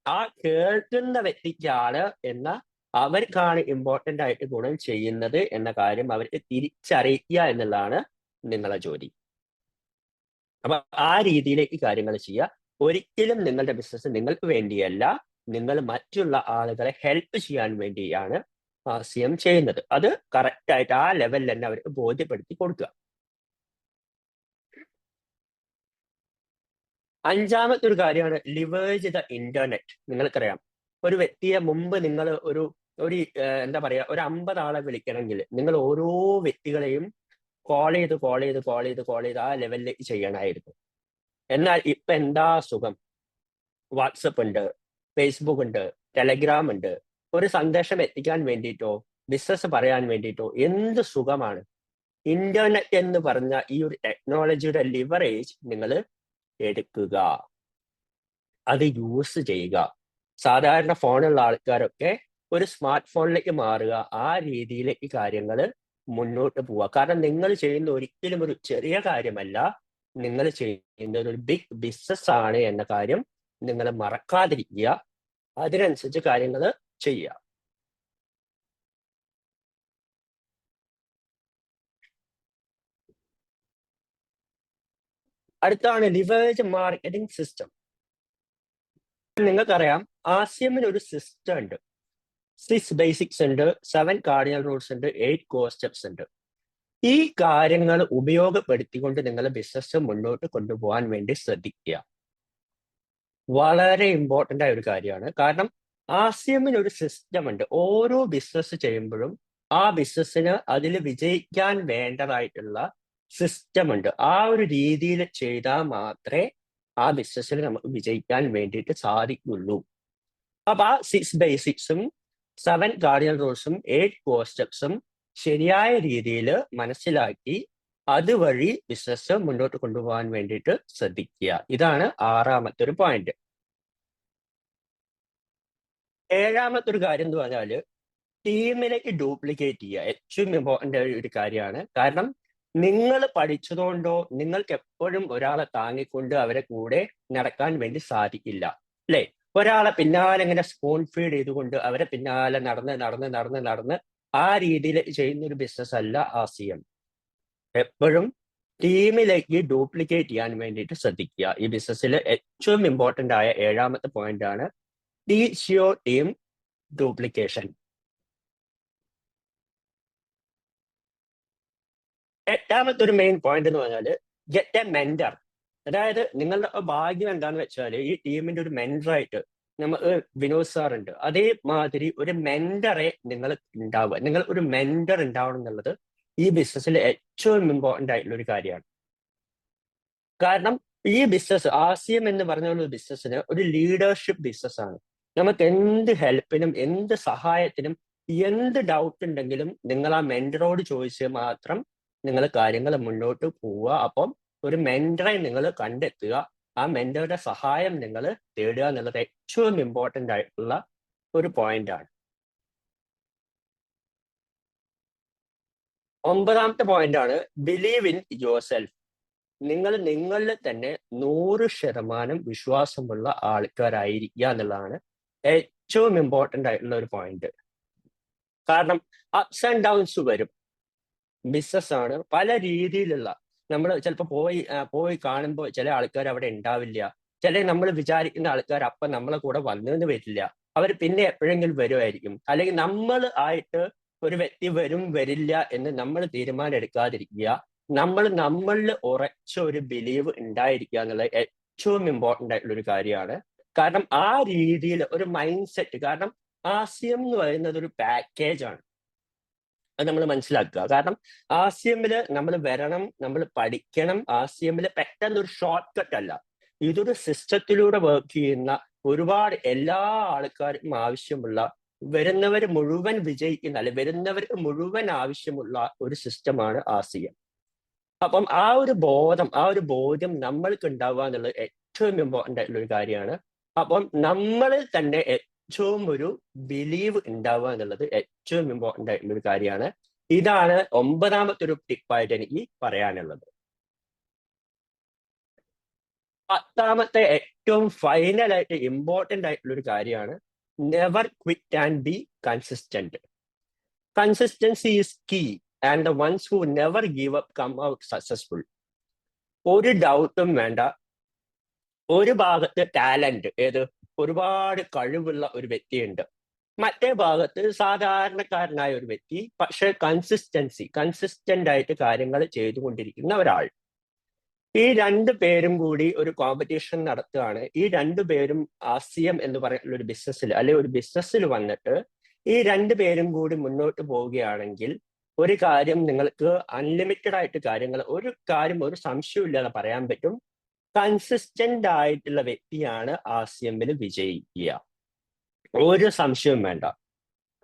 ആ കേൾക്കുന്ന വ്യക്തിക്കാണ് എന്ന അവർക്കാണ് ഇമ്പോർട്ടന്റ് ആയിട്ട് ഗുണം ചെയ്യുന്നത് എന്ന കാര്യം അവർക്ക് തിരിച്ചറിയിക്കുക എന്നുള്ളതാണ് നിങ്ങളെ ജോലി. അപ്പൊ ആ രീതിയിലേക്ക് കാര്യങ്ങൾ ചെയ്യുക. ഒരിക്കലും നിങ്ങളുടെ ബിസിനസ് നിങ്ങൾക്ക് വേണ്ടിയല്ല. നിങ്ങൾ മറ്റുള്ള ആളുകളെ ഹെൽപ്പ് ചെയ്യാൻ വേണ്ടിയാണ് സി എം ചെയ്യുന്നത്. അത് കറക്റ്റ് ആയിട്ട് ആ ലെവലിൽ തന്നെ അവർക്ക് ബോധ്യപ്പെടുത്തി കൊടുക്കുക. അഞ്ചാമത്തെ ഒരു കാര്യമാണ് ലിവേജ് ദ ഇന്റർനെറ്റ് നിങ്ങൾക്കറിയാം. ഒരു വ്യക്തിയെ മുമ്പ് നിങ്ങൾ ഒരു ഒരു എന്താ പറയാ ഒരു അമ്പത് ആളെ വിളിക്കണമെങ്കിൽ നിങ്ങൾ ഓരോ വ്യക്തികളെയും കോൾ ചെയ്ത് കോൾ ചെയ്ത് കോൾ ചെയ്ത് കോൾ ചെയ്ത് ആ ലെവലിലേക്ക് ചെയ്യണമായിരുന്നു എന്നാൽ ഇപ്പൊ എന്താ സുഖം? വാട്സപ്പ് ഉണ്ട് ഫേസ്ബുക്ക് ഉണ്ട് ടെലഗ്രാം ഉണ്ട്. ഒരു സന്ദേശം എത്തിക്കാൻ വേണ്ടിയിട്ടോ ബിസിനസ് പറയാൻ വേണ്ടിയിട്ടോ എന്ത് സുഖമാണ്? ഇന്റർനെറ്റ് എന്ന് പറഞ്ഞ ഈ ഒരു ടെക്നോളജിയുടെ ലിവറേജ് നിങ്ങൾ എടുക്കുക. അത് യൂസ് ചെയ്യുക. സാധാരണ ഫോണുള്ള ആൾക്കാരൊക്കെ ഒരു സ്മാർട്ട് ഫോണിലേക്ക് മാറുക. ആ രീതിയിലേക്ക് കാര്യങ്ങൾ മുന്നോട്ട് പോവുക. കാരണം നിങ്ങൾ ചെയ്യുന്ന ഒരിക്കലും ഒരു ചെറിയ കാര്യമല്ല. നിങ്ങൾ ചെയ്യുന്ന ഒരു ബിഗ് ബിസിനസ് ആണ് എന്ന കാര്യം നിങ്ങൾ മറക്കാതിരിക്കുക. അതിനനുസരിച്ച് കാര്യങ്ങൾ ചെയ്യുക. അടുത്താണ് ലിവേജ് മാർക്കറ്റിംഗ് സിസ്റ്റം നിങ്ങൾക്കറിയാം ആസിയമിന് ഒരു സിസ്റ്റം ഉണ്ട്. സിക്സ് ബേസിക്സ് ഉണ്ട് സെവൻ കാർഡിനൽ റൂൾസ് ഉണ്ട് എയ്റ്റ് കോ സ്റ്റെപ്സ് ഉണ്ട് ഈ കാര്യങ്ങൾ ഉപയോഗപ്പെടുത്തിക്കൊണ്ട് നിങ്ങൾ ബിസിനസ് മുന്നോട്ട് കൊണ്ടുപോകാൻ വേണ്ടി ശ്രദ്ധിക്കുക. വളരെ ഇമ്പോർട്ടന്റ് ആയ ഒരു കാര്യമാണ്. കാരണം ആസിയമിന് ഒരു സിസ്റ്റം ഉണ്ട്. ഓരോ ബിസിനസ് ചെയ്യുമ്പോഴും ആ ബിസിനസ്സിന് അതിൽ വിജയിക്കാൻ വേണ്ടതായിട്ടുള്ള സിസ്റ്റം ഉണ്ട്. ആ ഒരു രീതിയിൽ ചെയ്താൽ മാത്രമേ ആ ബിസിനസ്സിൽ നമുക്ക് വിജയിക്കാൻ വേണ്ടിയിട്ട് സാധിക്കുള്ളൂ. അപ്പൊ ആ സിക്സ് ബേസിക്സും സെവൻ ഗാർഡിയൻ റൂൾസും എയ്റ്റ് കോസ്റ്റപ്സും ശരിയായ രീതിയിൽ മനസ്സിലാക്കി അതുവഴി ബിസിനസ് മുന്നോട്ട് കൊണ്ടുപോകാൻ വേണ്ടിയിട്ട് ശ്രദ്ധിക്കുക. ഇതാണ് ആറാമത്തെ ഒരു പോയിന്റ് ഏഴാമത്തെ ഒരു കാര്യം എന്ന് പറഞ്ഞാൽ ടീമിലേക്ക് ഡ്യൂപ്ലിക്കേറ്റ് ചെയ്യുക. ഏറ്റവും ഇമ്പോർട്ടന്റ് ഒരു കാര്യമാണ്. കാരണം നിങ്ങൾ പഠിച്ചതുകൊണ്ടോ നിങ്ങൾക്ക് എപ്പോഴും ഒരാളെ താങ്ങിക്കൊണ്ട് അവരെ കൂടെ നടക്കാൻ വേണ്ടി സാധിക്കില്ല. അല്ലേ? ഒരാളെ പിന്നാലെ ഇങ്ങനെ സ്പൂൺ ഫീഡ് ചെയ്തുകൊണ്ട് അവരെ പിന്നാലെ നടന്ന് നടന്ന് നടന്ന് നടന്ന് ആ രീതിയിൽ ചെയ്യുന്ന ഒരു ബിസിനസ് അല്ല ആസിയം. എപ്പോഴും ടീമിലേക്ക് ഡ്യൂപ്ലിക്കേറ്റ് ചെയ്യാൻ വേണ്ടിയിട്ട് ശ്രദ്ധിക്കുക. ഈ ബിസിനസ്സിൽ ഏറ്റവും ഇമ്പോർട്ടന്റ് ആയ ഏഴാമത്തെ പോയിന്റ് ആണ് ടീച്ച് യുവർ ടീം ഡ്യൂപ്ലിക്കേഷൻ എട്ടാമത്തെ ഒരു മെയിൻ പോയിന്റ് എന്ന് പറഞ്ഞാൽ ഗെറ്റ് എ മെന്റർ അതായത് നിങ്ങളുടെ ഭാഗ്യം എന്താന്ന് വെച്ചാൽ ഈ ടീമിന്റെ ഒരു മെന്ററായിട്ട് നമുക്ക് വിനോദ് സാർ ഉണ്ട്. അതേമാതിരി ഒരു മെന്ററെ നിങ്ങൾ ഉണ്ടാവുക. നിങ്ങൾ ഒരു മെന്റർ ഉണ്ടാവണം എന്നുള്ളത് ഈ ബിസിനസ്സിൽ ഏറ്റവും ഇമ്പോർട്ടന്റ് ആയിട്ടുള്ള ഒരു കാര്യമാണ്. കാരണം ഈ ബിസിനസ് ആസിയം എന്ന് പറഞ്ഞ ഒരു ബിസിനസ്സിന് ഒരു ലീഡർഷിപ്പ് ബിസിനസ് ആണ്. നമുക്ക് എന്ത് ഹെൽപ്പിനും എന്ത് സഹായത്തിനും എന്ത് ഡൗട്ട് ഉണ്ടെങ്കിലും നിങ്ങൾ ആ മെന്ററോട് ചോദിച്ച് മാത്രം നിങ്ങൾ കാര്യങ്ങൾ മുന്നോട്ട് പോവുക. അപ്പം ഒരു മെന്ററെ നിങ്ങൾ കണ്ടെത്തുക. ആ മെന്ററുടെ സഹായം നിങ്ങൾ തേടുക എന്നുള്ളത് ഏറ്റവും ഇമ്പോർട്ടന്റ് ആയിട്ടുള്ള ഒരു പോയിന്റ് ആണ്. ഒമ്പതാമത്തെ പോയിന്റ് ആണ് ബിലീവ് ഇൻ യുവർ സെൽഫ് നിങ്ങൾ നിങ്ങളിൽ തന്നെ നൂറ് ശതമാനം വിശ്വാസമുള്ള ആൾക്കാരായിരിക്കുക എന്നുള്ളതാണ് ഏറ്റവും ഇമ്പോർട്ടന്റ് ആയിട്ടുള്ള ഒരു പോയിന്റ് കാരണം അപ്സ് ആൻഡ് ഡൗൺസ് വരും. ബിസിനസ് ആണ് പല രീതിയിലുള്ള നമ്മൾ ചിലപ്പോൾ പോയി പോയി കാണുമ്പോൾ ചില ആൾക്കാർ അവിടെ ഉണ്ടാവില്ല ചില നമ്മൾ വിചാരിക്കുന്ന ആൾക്കാർ അപ്പം നമ്മളെ കൂടെ വന്നെന്ന് വരില്ല. അവർ പിന്നെ എപ്പോഴെങ്കിലും വരുമായിരിക്കും അല്ലെങ്കിൽ നമ്മൾ ആയിട്ട് ഒരു വ്യക്തി വരും വരില്ല എന്ന് നമ്മൾ തീരുമാനം എടുക്കാതിരിക്കുക നമ്മൾ നമ്മളിൽ ഉറച്ച ഒരു ബിലീവ് ഉണ്ടായിരിക്കുക എന്നുള്ളത് ഏറ്റവും ഇമ്പോർട്ടന്റ് ആയിട്ടുള്ള ഒരു കാര്യമാണ്. കാരണം ആ രീതിയിൽ ഒരു മൈൻഡ് സെറ്റ് കാരണം ആശയം എന്ന് പറയുന്നത് ഒരു പാക്കേജ് ആണ്. അത് നമ്മൾ മനസ്സിലാക്കുക. കാരണം ആസിയമിൽ നമ്മൾ വരണം നമ്മൾ പഠിക്കണം. ആസിയമിൽ പെട്ടെന്ന് ഒരു ഷോർട്ട് കട്ട് അല്ല. ഇതൊരു സിസ്റ്റത്തിലൂടെ വർക്ക് ചെയ്യുന്ന ഒരുപാട് എല്ലാ ആൾക്കാർക്കും ആവശ്യമുള്ള വരുന്നവർ മുഴുവൻ വിജയിക്കുന്ന അല്ലെ വരുന്നവർക്ക് മുഴുവൻ ആവശ്യമുള്ള ഒരു സിസ്റ്റമാണ് ആസിയം. അപ്പം ആ ഒരു ബോധം ആ ഒരു ബോധ്യം നമ്മൾക്ക് ഉണ്ടാവുക എന്നുള്ളത് ഏറ്റവും ഇമ്പോർട്ടന്റ് ആയിട്ടുള്ള ഒരു കാര്യമാണ്. അപ്പം നമ്മൾ തന്നെ ഏറ്റവും ഒരു ബിലീവ് ഉണ്ടാവുക എന്നുള്ളത് ഏറ്റവും ഇമ്പോർട്ടന്റ് ആയിട്ടുള്ള ഒരു കാര്യമാണ്. ഇതാണ് ഒമ്പതാമത്തെ ഒരു ടിപ്പായിട്ട് എനിക്ക് പറയാനുള്ളത്. പത്താമത്തെ ഏറ്റവും ഫൈനൽ ആയിട്ട് ഇമ്പോർട്ടന്റ് ആയിട്ടുള്ള ഒരു കാര്യമാണ്. Never quit and be consistent consistency is key and the ones who never give up come out successful ഒരു ഡൗട്ടും വേണ്ട. ഒരു ഭാഗത്ത് ടാലന്റ് ഏത് ഒരുപാട് കഴിവുള്ള ഒരു വ്യക്തിയുണ്ട്. മറ്റേ ഭാഗത്ത് സാധാരണക്കാരനായ ഒരു വ്യക്തി പക്ഷെ കൺസിസ്റ്റൻസി കൺസിസ്റ്റന്റ് ആയിട്ട് കാര്യങ്ങൾ ചെയ്തുകൊണ്ടിരിക്കുന്ന ഒരാൾ. ഈ രണ്ട് പേരും കൂടി ഒരു കോമ്പറ്റീഷൻ നടത്തുകയാണ്. ഈ രണ്ടു പേരും ആസിയം എന്ന് പറയുന്ന ഒരു ബിസിനസ്സിൽ അല്ലെ ഒരു ബിസിനസ്സിൽ വന്നിട്ട് ഈ രണ്ടു പേരും കൂടി മുന്നോട്ട് പോവുകയാണെങ്കിൽ ഒരു കാര്യം നിങ്ങൾക്ക് അൺലിമിറ്റഡ് ആയിട്ട് കാര്യങ്ങൾ ഒരു കാര്യം ഒരു സംശയമില്ലാതെ പറയാൻ പറ്റും. കൺസിസ്റ്റന്റ് ആയിട്ടുള്ള വ്യക്തിയാണ് ആർ സി എമ്മിൽ വിജയിക്കുക. ഒരു സംശയവും വേണ്ട.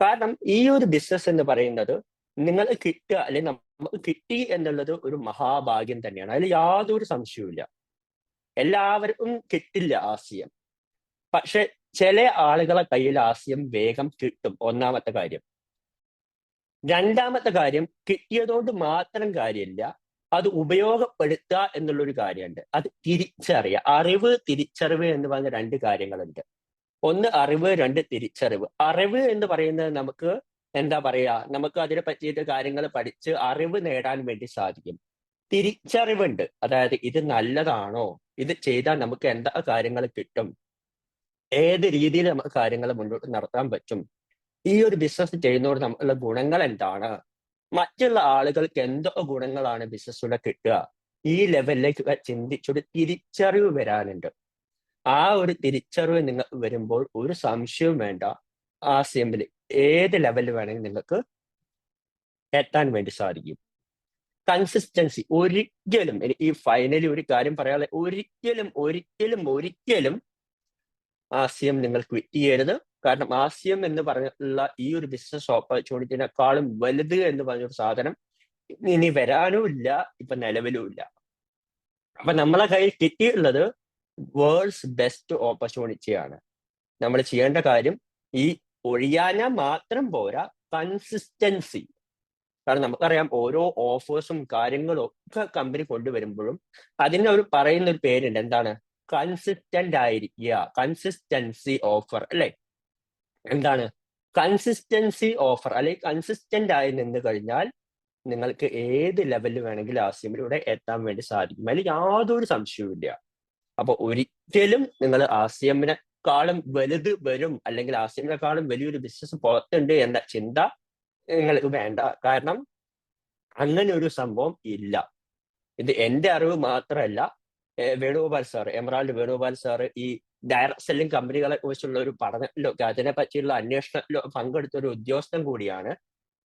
കാരണം ഈ ഒരു ബിസിനസ് എന്ന് പറയുന്നത് നിങ്ങൾ കിട്ടുക അല്ലെങ്കിൽ നമുക്ക് കിട്ടി എന്നുള്ളത് ഒരു മഹാഭാഗ്യം തന്നെയാണ്. അതിൽ യാതൊരു സംശയവുമില്ല എല്ലാവർക്കും കിട്ടില്ല ആശയം പക്ഷെ ചില ആളുകളെ കയ്യിൽ ആശയം വേഗം കിട്ടും. ഒന്നാമത്തെ കാര്യം. രണ്ടാമത്തെ കാര്യം കിട്ടിയതുകൊണ്ട് മാത്രം കാര്യമില്ല അത് ഉപയോഗപ്പെടുത്തുക എന്നുള്ളൊരു കാര്യമുണ്ട്. അത് തിരിച്ചറിയുക. അറിവ് തിരിച്ചറിവ് എന്ന് പറഞ്ഞ രണ്ട് കാര്യങ്ങളുണ്ട്. ഒന്ന് അറിവ് രണ്ട് തിരിച്ചറിവ്. അറിവ് എന്ന് പറയുന്നത് നമുക്ക് എന്താ പറയാ നമുക്ക് അതിനെ പറ്റിയിട്ട് കാര്യങ്ങൾ പഠിച്ച് അറിവ് നേടാൻ വേണ്ടി സാധിക്കും. തിരിച്ചറിവുണ്ട്. അതായത് ഇത് നല്ലതാണോ? ഇത് ചെയ്താൽ നമുക്ക് എന്താ കാര്യങ്ങൾ കിട്ടും? ഏത് രീതിയിൽ നമുക്ക് കാര്യങ്ങൾ മുന്നോട്ട് നടത്താൻ പറ്റും? ഈ ഒരു ബിസിനസ് ചെയ്യുന്നതോട് നമ്മളുടെ ഗുണങ്ങൾ എന്താണ്? മറ്റുള്ള ആളുകൾക്ക് എന്തൊക്കെ ഗുണങ്ങളാണ് ബിസിനസ്സിലൂടെ കിട്ടുക? ഈ ലെവലിലേക്ക് ചിന്തിച്ചൊരു തിരിച്ചറിവ് വരാനുണ്ട്. ആ ഒരു തിരിച്ചറിവ് നിങ്ങൾ വരുമ്പോൾ ഒരു സംശയവും വേണ്ട. ആ സിമ്പിൾ ഏത് ലെവലിൽ വേണമെങ്കിൽ നിങ്ങൾക്ക് എത്താൻ വേണ്ടി സാധിക്കും. കൺസിസ്റ്റൻസി ഒരിക്കലും ഈ ഫൈനലി ഒരു കാര്യം പറയാതെ ഒരിക്കലും ഒരിക്കലും ഒരിക്കലും ആശയം നിങ്ങൾ ക്വിറ്റ് ചെയ്യരുത് കാരണം ആശയം എന്ന് പറഞ്ഞുള്ള ഈ ഒരു ബിസിനസ് ഓപ്പർച്യൂണിറ്റിനെക്കാളും വലുത് എന്ന് പറഞ്ഞൊരു സാധനം ഇനി വരാനും ഇല്ല ഇപ്പൊ നിലവിലും ഇല്ല അപ്പൊ നമ്മളെ കയ്യിൽ കിട്ടിയിട്ടുള്ളത് വേൾഡ്സ് ബെസ്റ്റ് ഓപ്പർച്യൂണിറ്റിയാണ് നമ്മൾ ചെയ്യേണ്ട കാര്യം ഈ ഒഴിയാന മാത്രം പോരാ കൺസിസ്റ്റൻസി കാരണം നമുക്കറിയാം ഓരോ ഓഫേഴ്സും കാര്യങ്ങളും ഒക്കെ കമ്പനി കൊണ്ടുവരുമ്പോഴും അതിന് അവർ പറയുന്ന ഒരു പേരുണ്ട്. എന്താണ്? കൺസിസ്റ്റന്റ് ആയിരിക്കുക കൺസിസ്റ്റൻസി ഓഫർ അല്ലെ? എന്താണ്? കൺസിസ്റ്റൻസി ഓഫർ അല്ലെങ്കിൽ കൺസിസ്റ്റന്റ് ആയി നിന്ന് കഴിഞ്ഞാൽ നിങ്ങൾക്ക് ഏത് ലെവലിൽ വേണമെങ്കിലും ആസിയമിലൂടെ എത്താൻ വേണ്ടി സാധിക്കും. അതിൽ യാതൊരു സംശയവും അപ്പൊ ഒരിക്കലും നിങ്ങൾ ആസിയമിനെക്കാളും വലുത് വരും അല്ലെങ്കിൽ ആസിയമിനെക്കാളും വലിയൊരു ബിസിനസ് പുറത്തുണ്ട് എന്ന ചിന്ത നിങ്ങൾക്ക് വേണ്ട. കാരണം അങ്ങനെ ഒരു സംഭവം ഇല്ല. ഇത് എന്റെ അറിവ് മാത്രമല്ല Venugopal sir Emerald Venugopal sir ഈ ഡയറക്ട് സെല്ലിംഗ് കമ്പനികളെ കുറിച്ചുള്ള ഒരു പഠനത്തിലൊക്കെ അതിനെ പറ്റിയുള്ള അന്വേഷണത്തിലോ പങ്കെടുത്ത ഒരു ഉദ്യോഗസ്ഥൻ കൂടിയാണ്.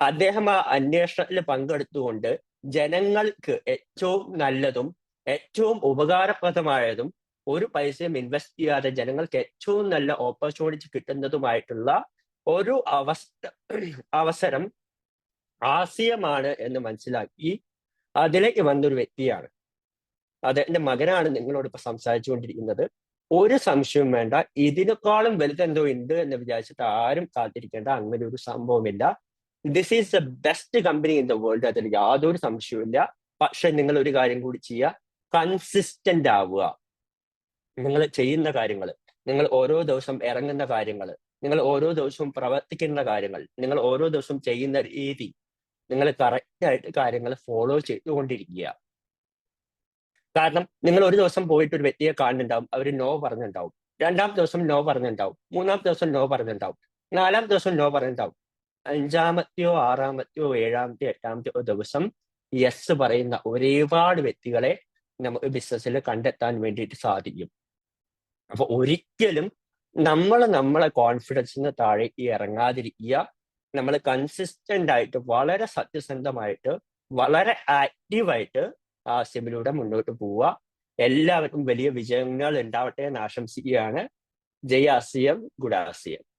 അദ്ദേഹം ആ അന്വേഷണത്തിൽ പങ്കെടുത്തുകൊണ്ട് ജനങ്ങൾക്ക് ഏറ്റവും നല്ലതും ഏറ്റവും ഉപകാരപ്രദമായതും ഒരു പൈസയും ഇൻവെസ്റ്റ് ചെയ്യാതെ ജനങ്ങൾക്ക് ഏറ്റവും നല്ല ഓപ്പർച്യൂണിറ്റി കിട്ടുന്നതുമായിട്ടുള്ള ഒരു അവസ്ഥ അവസരം ആശയമാണ് എന്ന് മനസ്സിലാക്കി അതിലേക്ക് വന്നൊരു വ്യക്തിയാണ്. അതെന്റെ മകനാണ് നിങ്ങളോട് ഇപ്പൊ സംസാരിച്ചുകൊണ്ടിരിക്കുന്നത്. ഒരു സംശയവും വേണ്ട. ഇതിനേക്കാളും വലുതെന്തോ ഉണ്ട് എന്ന് വിചാരിച്ചിട്ട് ആരും കാത്തിരിക്കേണ്ട. അങ്ങനെ ഒരു സംഭവമില്ല. This is the best company in the world അതിൽ യാതൊരു സംശയവുമില്ല പക്ഷെ നിങ്ങൾ ഒരു കാര്യം കൂടി ചെയ്യുക. കൺസിസ്റ്റന്റ് ആവുക. നിങ്ങൾ ചെയ്യുന്ന കാര്യങ്ങൾ നിങ്ങൾ ഓരോ ദിവസം ഇറങ്ങുന്ന കാര്യങ്ങൾ നിങ്ങൾ ഓരോ ദിവസവും പ്രവർത്തിക്കുന്ന കാര്യങ്ങൾ നിങ്ങൾ ഓരോ ദിവസവും ചെയ്യുന്ന രീതി നിങ്ങൾ കറക്റ്റ് ആയിട്ട് കാര്യങ്ങൾ ഫോളോ ചെയ്തുകൊണ്ടിരിക്കുക. കാരണം നിങ്ങൾ ഒരു ദിവസം പോയിട്ട് ഒരു വ്യക്തിയെ കാണുന്നുണ്ടാവും അവർ നോ പറഞ്ഞിട്ടുണ്ടാവും. രണ്ടാം ദിവസം നോ പറഞ്ഞിട്ടുണ്ടാവും. മൂന്നാം ദിവസം നോ പറഞ്ഞിട്ടുണ്ടാവും. നാലാം ദിവസം നോ പറഞ്ഞിട്ടുണ്ടാവും. അഞ്ചാമത്തെയോ ആറാമത്തെയോ ഏഴാമത്തെയോ എട്ടാമത്തെയോ ദിവസം യെസ് പറയുന്ന ഒരുപാട് വ്യക്തികളെ നമുക്ക് ബിസിനസ്സിൽ കണ്ടെത്താൻ വേണ്ടിയിട്ട് സാധിക്കും. അപ്പൊ ഒരിക്കലും നമ്മൾ നമ്മളെ കോൺഫിഡൻസിന് താഴെ ഇറങ്ങാതിരിക്കുക നമ്മൾ കൺസിസ്റ്റന്റ് ആയിട്ട് വളരെ സത്യസന്ധമായിട്ട് വളരെ ആക്റ്റീവായിട്ട് സിമിലൂടെ മുന്നോട്ട് പോവുക. എല്ലാവർക്കും വലിയ വിജയങ്ങൾ ഉണ്ടാവട്ടെ എന്ന് ആശംസിക്കുകയാണ്. ജയ ആസിയം ഗുഡ് ആസിയം